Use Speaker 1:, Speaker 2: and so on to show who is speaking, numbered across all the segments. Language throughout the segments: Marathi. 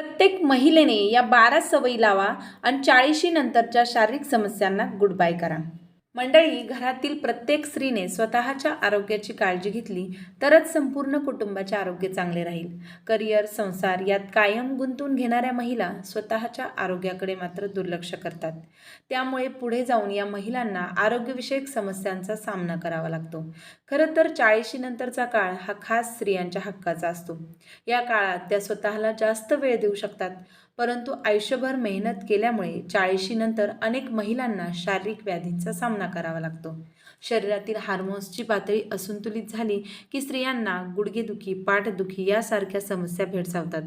Speaker 1: प्रत्येक महिलेने या बारा सवयी लावा आणि चाळीशी नंतरच्या शारीरिक समस्यांना गुड बाय करा. मंडळी घरातील प्रत्येक स्त्रीने स्वतःच्या आरोग्याची काळजी घेतली तरच संपूर्ण कुटुंबाचे आरोग्य चांगले राहील. करिअर संसार यात कायम गुंतून घेणाऱ्या महिला स्वतःच्या आरोग्याकडे मात्र दुर्लक्ष करतात. त्यामुळे पुढे जाऊन या महिलांना आरोग्यविषयक समस्यांचा सामना करावा लागतो. खरं तर चाळीशी नंतरचा काळ हा खास स्त्रियांच्या हक्काचा असतो. या काळात त्या स्वतःला जास्त वेळ देऊ शकतात. परंतु आयुष्यभर मेहनत केल्यामुळे चाळीशीनंतर अनेक महिलांना शारीरिक व्याधींचा सामना करावा लागतो. शरीरातील हार्मोन्सची पातळी असंतुलित झाली की स्त्रियांना गुडघेदुखी पाठदुखी यासारख्या समस्या भेडसावतात.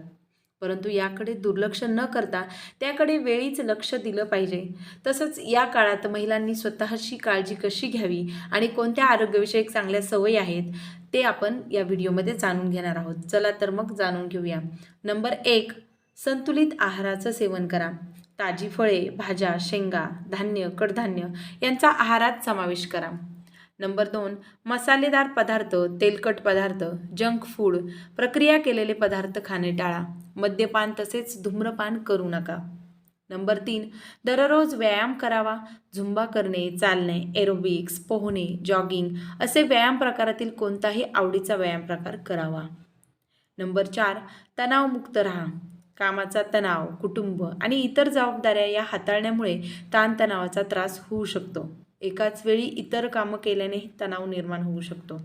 Speaker 1: परंतु याकडे दुर्लक्ष न करता त्याकडे वेळीच लक्ष दिलं पाहिजे. तसंच या काळात महिलांनी स्वतःची काळजी कशी घ्यावी आणि कोणत्या आरोग्यविषयक चांगल्या सवयी आहेत ते आपण या व्हिडिओमध्ये जाणून घेणार आहोत. चला तर मग जाणून घेऊया. नंबर एक संतुलित आहाराचं सेवन करा. ताजी फळे भाज्या शेंगा धान्य कडधान्य यांचा आहारात समावेश करा. नंबर दोन मसालेदार पदार्थ तेलकट पदार्थ जंक फूड प्रक्रिया केलेले पदार्थ खाणे टाळा. मद्यपान तसेच धूम्रपान करू नका. नंबर तीन दररोज व्यायाम करावा. झुंबा करणे चालणे एरोबिक्स पोहणे जॉगिंग असे व्यायाम प्रकारातील कोणताही आवडीचा व्यायाम प्रकार करावा. नंबर चार तणावमुक्त राहा. कामाचा तणाव कुटुंब आणि इतर जबाबदाऱ्या या हाताळण्यामुळे ताणतणावाचा त्रास होऊ शकतो. एकाच वेळी इतर कामं केल्यानेही तणाव निर्माण होऊ शकतो.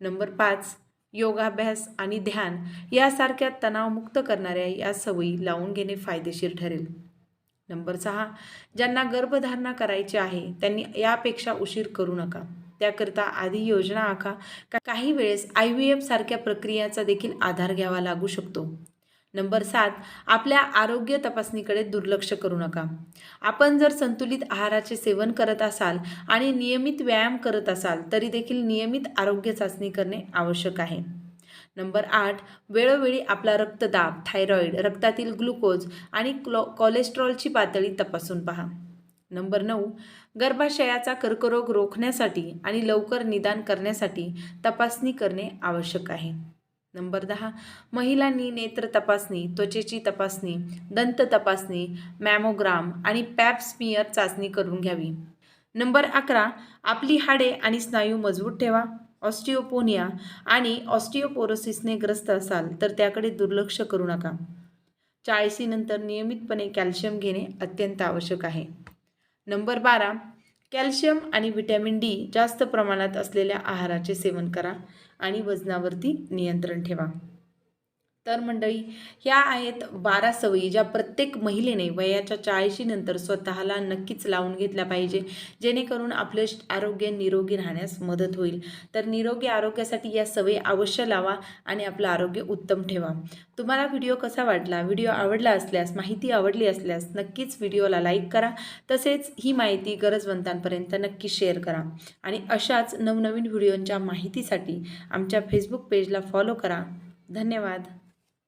Speaker 1: नंबर पाच योगाभ्यास आणि ध्यान यासारख्या तणावमुक्त करणाऱ्या या सवयी लावून घेणे फायदेशीर ठरेल. नंबर सहा ज्यांना गर्भधारणा करायची आहे त्यांनी यापेक्षा उशीर करू नका. त्याकरिता आधी योजना आखा. का काही वेळेस आय व्ही एफ सारख्या प्रक्रियाचा देखील आधार घ्यावा लागू शकतो. नंबर सात आपल्या आरोग्य तपासणीकडे दुर्लक्ष करू नका. आपण जर संतुलित आहाराचे सेवन करत असाल आणि नियमित व्यायाम करत असाल तरी देखील नियमित आरोग्य चाचणी करणे आवश्यक आहे. नंबर आठ वेळोवेळी आपला रक्तदाब थायरॉईड रक्तातील ग्लुकोज आणि क्लॉ कोलेस्ट्रॉलची पातळी तपासून पहा. नंबर नऊ गर्भाशयाचा कर्करोग रोखण्यासाठी आणि लवकर निदान करण्यासाठी तपासणी करणे आवश्यक आहे. नंबर दहा. महिलांनी नेत्र तपासणी त्वचेची तपासणी दंत तपासणी मॅमोग्राम आणि पॅपस्मिअर चाचणी करून घ्यावी. नंबर अकरा आपली हाडे आणि स्नायू मजबूत ठेवा. ऑस्टिओपोनिया आणि ऑस्टिओपोरोसिसने ग्रस्त असाल तर त्याकडे दुर्लक्ष करू नका. चाळीसीनंतर नियमितपणे कॅल्शियम घेणे अत्यंत आवश्यक आहे. नंबर बारा कॅल्शियम आणि व्हिटॅमिन डी जास्त प्रमाणात असलेल्या आहाराचे सेवन करा आणि वजनावरती नियंत्रण ठेवा. तर मंडळी ह्या आहेत बारा सवयी ज्या प्रत्येक महिलेने वयाच्या चाळीशीनंतर स्वतःला नक्कीच लावून घेतल्या पाहिजे. जेणेकरून आपले आरोग्य निरोगी राहण्यास मदत होईल. तर निरोगी आरोग्यासाठी या सवयी अवश्य लावा आणि आपलं आरोग्य उत्तम ठेवा. तुम्हाला व्हिडिओ कसा वाटला व्हिडिओ आवडला असल्यास माहिती आवडली असल्यास नक्कीच व्हिडिओला लाईक करा. तसेच ही माहिती गरजवंतांपर्यंत नक्की शेअर करा. आणि अशाच नवनवीन व्हिडिओंच्या माहितीसाठी आमच्या फेसबुक पेजला फॉलो करा. धन्यवाद.